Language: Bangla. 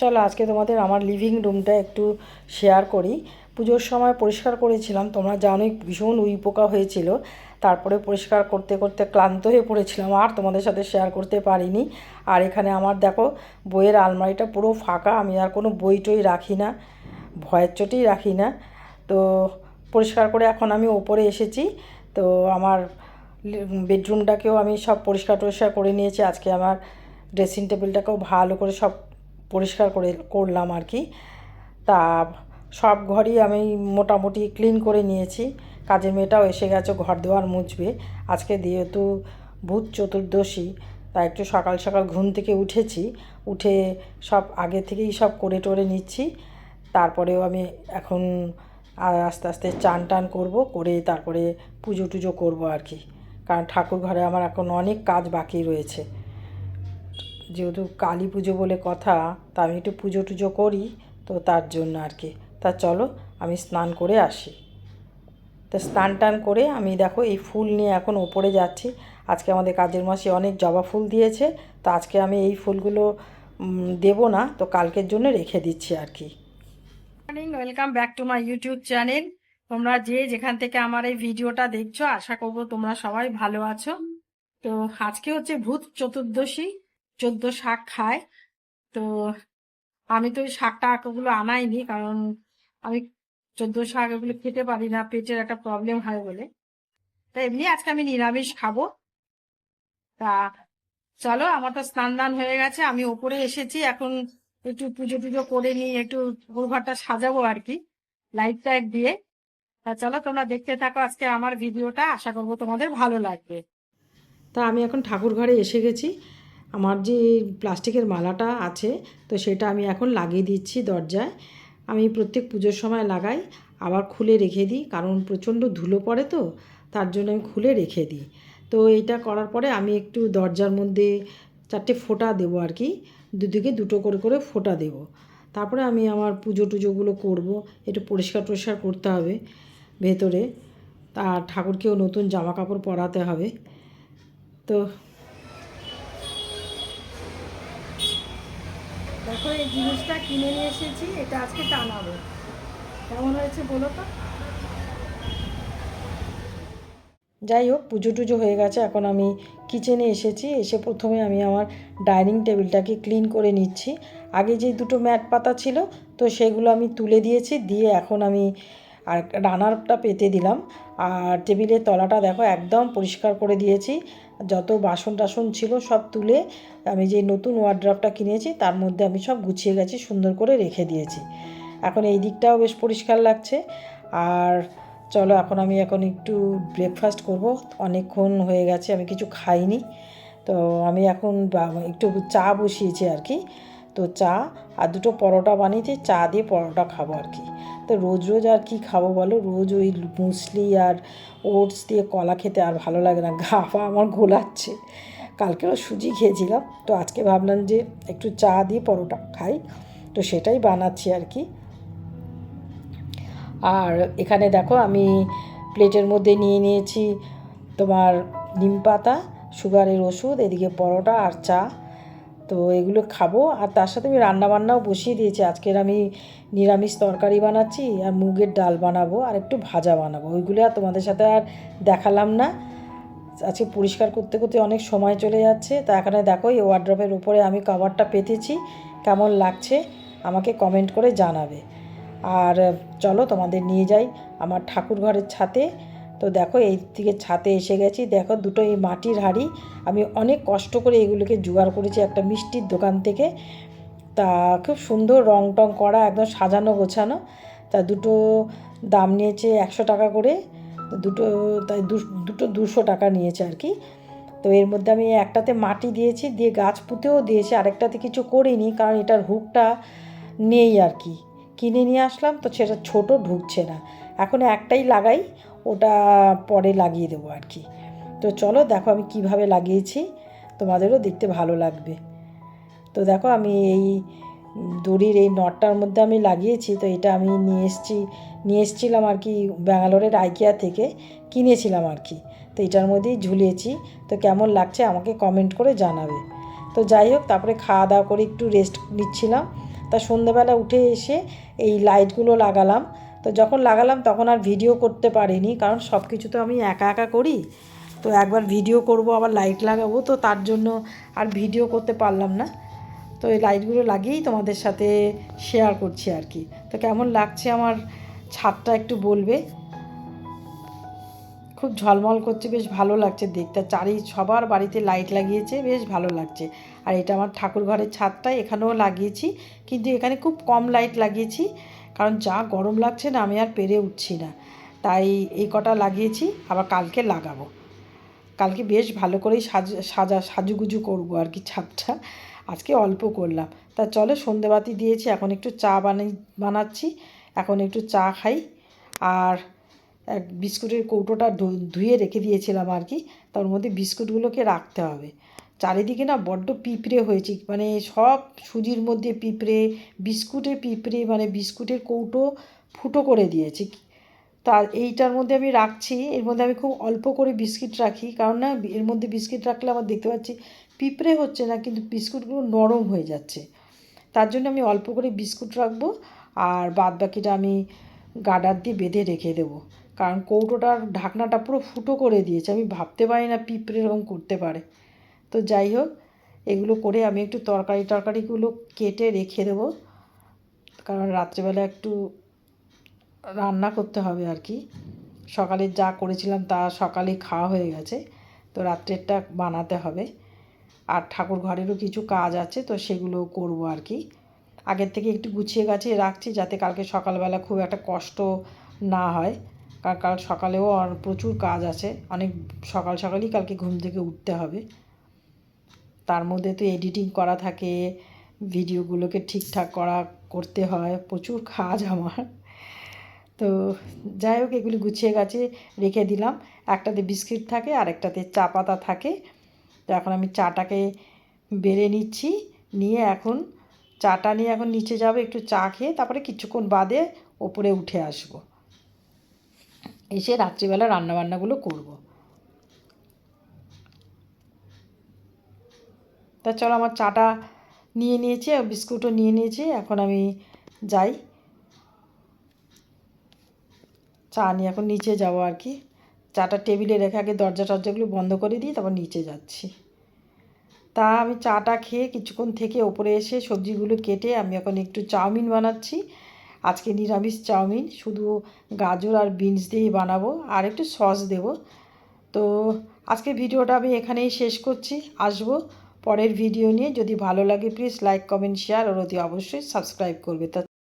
চলো আজকে তোমাদের আমার লিভিং রুমটা একটু শেয়ার করি। পুজোর সময় পরিষ্কার করেছিলাম, তোমরা জানোই ভীষণ উই পোকা হয়েছিল। তারপরে পরিষ্কার করতে করতে ক্লান্ত হয়ে পড়েছিলাম, আর তোমাদের সাথে শেয়ার করতে পারিনি। আর এখানে আমার দেখো, বইয়ের আলমারিটা পুরো ফাঁকা, আমি আর কোনো বই টই রাখি না, ভয়ের চোটেই রাখি না। তো পরিষ্কার করে এখন আমি ওপরে এসেছি, তো আমার বেডরুমটাকেও আমি সব পরিষ্কার টরিষ্কার করে নিয়েছি। আজকে আমার ড্রেসিং টেবিলটাকেও ভালো করে সব পরিষ্কার করে করলাম আর কি। তা সব ঘরই আমি মোটামুটি ক্লিন করে নিয়েছি। কাজের মেয়েটাও এসে গেছে ঘর দেওয়ার মুছবে। আজকে যেহেতু ভূত চতুর্দশী তাই একটু সকাল সকাল ঘুম থেকে উঠেছি। উঠে সব আগে থেকেই সব করে টোরে নিচ্ছি। তারপরেও আমি এখন আস্তে আস্তে চান টান করব, করে তারপরে পুজো টুজো করব আর কি। কারণ ঠাকুর ঘরে আমার এখন অনেক কাজ বাকি রয়েছে। যেহেতু কালী পুজো বলে কথা, তা আমি একটু পুজো টুজো করি, তো তার জন্য আর কি। তা চলো, আমি স্নান করে আসি। তো স্নান টান করে আমি দেখো এই ফুল নিয়ে এখন ওপরে যাচ্ছি। আজকে আমাদের কাজের মাসে অনেক জবা ফুল দিয়েছে, তো আজকে আমি এই ফুলগুলো দেবো না, তো কালকের জন্য রেখে দিচ্ছি আর কি। Morning welcome back to my YouTube channel তোমরা যে যেখান থেকে আমার এই ভিডিওটা দেখছ, আশা করব তোমরা সবাই ভালো আছো। তো আজকে হচ্ছে ভূত চতুর্দশী চোদ্দ শাক খায়। তো আমি তো ওই শাকটা ওগুলো আনাইনি, কারণ আমি চোদ্দ শাক এগুলো খেতে পারি না, পেটের একটা প্রবলেম হয় বলে। তা এমনি আজকে আমি নিরামিষ খাব। তা চলো, আমার তো স্নান দান হয়ে গেছে, আমি ওপরে এসেছি, এখন একটু পুজো টুজো করে নিয়ে একটু ঘরটা সাজাবো আর কি লাইট টাইট দিয়ে। তা চলো, তোমরা দেখতে থাকো আজকে আমার ভিডিওটা আশা করব তোমাদের ভালো লাগবে। তা আমি এখন ঠাকুর ঘরে এসে গেছি। আমার যে প্লাস্টিকের মালাটা আছে, তো সেটা আমি এখন লাগিয়ে দিচ্ছি দরজায়। আমি প্রত্যেক পুজোর সময় লাগাই, আবার খুলে রেখে দিই, কারণ প্রচণ্ড ধুলো পড়ে তো, তার জন্য আমি খুলে রেখে দিই। তো এইটা করার পরে আমি একটু দরজার মধ্যে চারটে ফোঁটা দেবো আর কি, দুদিকে দুটো করে করে ফোঁটা দেব। তারপরে আমি আমার পুজো টুজোগুলো করব, একটু পরিষ্কার টরিষ্কার করতে হবে ভেতরে। তা ঠাকুরকেও নতুন জামা কাপড় পরাতে হবে। তো দেখো, এই জিনিসটা কিনে নিয়ে এসেছি, এটা আজকে টানাবো। কেমন হয়েছে বলো তো? যাই হোক, পুজো টুজো হয়ে গেছে, এখন আমি কিচেনে এসেছি, এসে প্রথমে আমি আমার ডাইনিং টেবিলটাকে ক্লিন করে নিচ্ছি। আগে যে দুটো ম্যাট পাতা ছিল, তো সেগুলো আমি তুলে দিয়েছি, দিয়ে এখন আমি আর রানারটা পেতে দিলাম। আর টেবিলের তলাটা দেখো, একদম পরিষ্কার করে দিয়েছি। যত বাসন টাসন ছিল সব তুলে আমি যে নতুন ওয়ার্ড্রাফটা কিনেছি, তার মধ্যে আমি সব গুছিয়ে গেছি, সুন্দর করে রেখে দিয়েছি। এখন এই দিকটাও বেশ পরিষ্কার লাগছে। আর চলো, এখন আমি এখন একটু ব্রেকফাস্ট করব। অনেকক্ষণ হয়ে গেছে, আমি কিছু খাইনি। তো আমি এখন একটু চা বসিয়েছি আর কি। তো চা আর দুটো পরোটা বানিয়েছি, চা দিয়ে পরোটা খাব আর কি। তো রোজ রোজ আর কি খাব বলো? রোজ ওই মুসলি আর ওটস দিয়ে কলা খেতে আর ভালো লাগে না। গা পা আমার ঘোলাচ্ছে। কালকেও সুজি খেয়েছিলাম। তো আজকে ভাবলাম যে একটু চা দিয়ে পরোটা খাই। তো সেটাই বানাচ্ছি আর কি। আর এখানে দেখো আমি প্লেটের মধ্যে নিয়ে নিয়েছি তোমার নিম পাতা, সুগারের ওষুধ, এদিকে পরোটা আর চা। তো এগুলো খাব। আর তার সাথে আমি রান্নাবান্নাও বসিয়ে দিয়েছি। আজকের আমি নিরামিষ তরকারি বানাচ্ছি আর মুগের ডাল বানাবো আর একটু ভাজা বানাবো। ওইগুলো আর তোমাদের সাথে আর দেখালাম না। আজকে পরিষ্কার করতে করতে অনেক সময় চলে যাচ্ছে। তা এখানে দেখো, এই ওয়ার্ড্রপের উপরে আমি কভারটা পেতেছি। কেমন লাগছে আমাকে কমেন্ট করে জানাবে। আর চলো তোমাদের নিয়ে যাই আমার ঠাকুর ঘরের ছাতে তো দেখো এই থেকে ছাতে এসে গেছি। দেখো দুটো এই মাটির হাঁড়ি। আমি অনেক কষ্ট করে এগুলোকে জোগাড় করেছি একটা মিষ্টির দোকান থেকে। তা খুব সুন্দর রং টং করা, একদম সাজানো গোছানো। তা দুটো দাম নিয়েছে একশো টাকা করে। দুটো, তাই দুটো দুশো টাকা নিয়েছে আর কি। তো এর মধ্যে আমি একটাতে মাটি দিয়েছি, দিয়ে গাছ পুঁতেও দিয়েছি, আরেকটাতে কিছু করিনি, কারণ এটার হুকটা নেই আর কি। কিনে নিয়ে আসলাম, তো সেটা ছোট ঢুকছে না। এখন একটাই লাগাই ওটা পরে লাগিয়ে দেবো আর কি। তো চলো দেখো আমি কীভাবে লাগিয়েছি, তোমাদেরও দেখতে ভালো লাগবে। তো দেখো আমি এই দড়ির এই নটটার মধ্যে আমি লাগিয়েছি, তো এটা আমি নিয়ে এসেছি, নিয়ে এসেছিলাম আর কি ব্যাঙ্গালোরের আইকিয়া থেকে, কিনেছিলাম আর কি। তো এটার মধ্যেই ঝুলিয়েছি, তো কেমন লাগছে আমাকে কমেন্ট করে জানাবে। তো যাই হোক, তারপরে খাওয়া দাওয়া করে একটু রেস্ট নিচ্ছিলাম। তা সন্ধেবেলা উঠে এসে এই লাইটগুলো লাগালাম তো যখন লাগালাম তখন আর ভিডিও করতে পারিনি, কারণ সব কিছু তো আমি একা একা করি। তো একবার ভিডিও করব, আবার লাইট লাগাবো, তো তার জন্য আর ভিডিও করতে পারলাম না। তো এই লাইটগুলো লাগিয়েই তোমাদের সাথে শেয়ার করছি আর কি। তো কেমন লাগছে আমার ছাদটা একটু বলবে? খুব ঝলমল করছে, বেশ ভালো লাগছে দেখতে। চারি সবার বাড়িতে লাইট লাগিয়েছে, বেশ ভালো লাগছে। আর এটা আমার ঠাকুর ঘরের ছাদটা এখানেও লাগিয়েছি, কিন্তু এখানে খুব কম লাইট লাগিয়েছি। কারণ যা গরম লাগছে না, আমি আর পেরে উঠছি না। তাই এই কটা লাগিয়েছি, আবার কালকে লাগাবো। কালকে বেশ ভালো করেই সাজা সাজা, সাজুগুজু করব আর কি ছাদটা। আজকে অল্প করলাম। তা চলো সন্ধেবাতি দিয়েছি, এখন একটু চা বানাই, বানাচ্ছি। এখন একটু চা খাই। আর এক বিস্কুটের কৌটোটা ধুয়ে রেখে দিয়েছিলাম আর কি। তার মধ্যে বিস্কুটগুলোকে রাখতে হবে। চারিদিকে না বড্ড পিঁপড়ে হয়েছে। মানে সব সুজির মধ্যে পিঁপড়ে বিস্কুটে পিঁপড়ে মানে বিস্কুটের কৌটো ফুটো করে দিয়েছে। তা এইটার মধ্যে আমি রাখছি, এর মধ্যে আমি খুব অল্প করে বিস্কিট রাখি। কারণ না, এর মধ্যে বিস্কিট রাখলে আমার দেখতে পাচ্ছি পিঁপড়ে হচ্ছে না, কিন্তু বিস্কুটগুলো নরম হয়ে যাচ্ছে। তার জন্য আমি অল্প করে বিস্কুট রাখব আর বাদ বাকিটা আমি গার্ডার দিয়ে বেঁধে রেখে দেবো। কারণ কৌটোটার ঢাকনাটা পুরো ফুটো করে দিয়েছে। আমি ভাবতে পারি না পিঁপড়ে এরকম করতে পারে। তো যাই হোক, এগুলো করে আমি একটু তরকারি টরকারিগুলো কেটে রেখে দেবো। কারণ রাত্রেবেলা একটু রান্না করতে হবে আর কি। সকালে যা করেছিলাম তা সকালে খাওয়া হয়ে গেছে। তো রাত্রেরটা বানাতে হবে। আর ঠাকুর ঘরেরও কিছু কাজ আছে, তো সেগুলো করব আর কি। আগের থেকে একটু গুছিয়ে গাছিয়ে রাখছি যাতে কালকে সকালবেলা খুব একটা কষ্ট না হয়। কারণ কাল সকালেও প্রচুর কাজ আছে। অনেক সকাল সকালই কালকে ঘুম থেকে উঠতে হবে। তার মধ্যে তো এডিটিং করা থাকে ভিডিওগুলোকে ঠিকঠাক করা করতে হয়, প্রচুর কাজ আমার। তো যাই হোক, এগুলি গুছিয়ে গাছে রেখে দিলাম। একটাতে বিস্কিট থাকে আর একটাতে চা পাতা থাকে। তো এখন আমি চাটাকে বেড়ে নিচ্ছি, নিয়ে এখন চাটা নিয়ে এখন নিচে যাব, একটু চা খেয়ে তারপরে কিছুক্ষণ বাদে ওপরে উঠে আসব। এসে রাত্রিবেলা রান্নাবান্নাগুলো করব। তা চলো আমার চাটা নিয়ে নিয়েছি, আর বিস্কুটও নিয়ে নিয়েছি, এখন আমি যাই। চা নিয়ে এখন নিচে যাব আর কি। চাটা টেবিলে রেখে আগে দরজা টরজাগুলো বন্ধ করে দিই তারপর নিচে যাচ্ছি। তা আমি চাটা খেয়ে কিছুক্ষণ থেকে ওপরে এসে সবজিগুলো কেটে আমি এখন একটু চাউমিন বানাচ্ছি। আজকে নিরামিষ চাউমিন, শুধু গাজর আর বিনস দিয়েই বানাবো, আর একটু সস দেব। তো আজকে ভিডিওটা আমি এখানেই শেষ করছি। আসব। পরের ভিডিও নিয়ে যদি ভালো লাগে প্লিজ লাইক কমেন্ট শেয়ার আর অতি অবশ্যই সাবস্ক্রাইব করবে। তা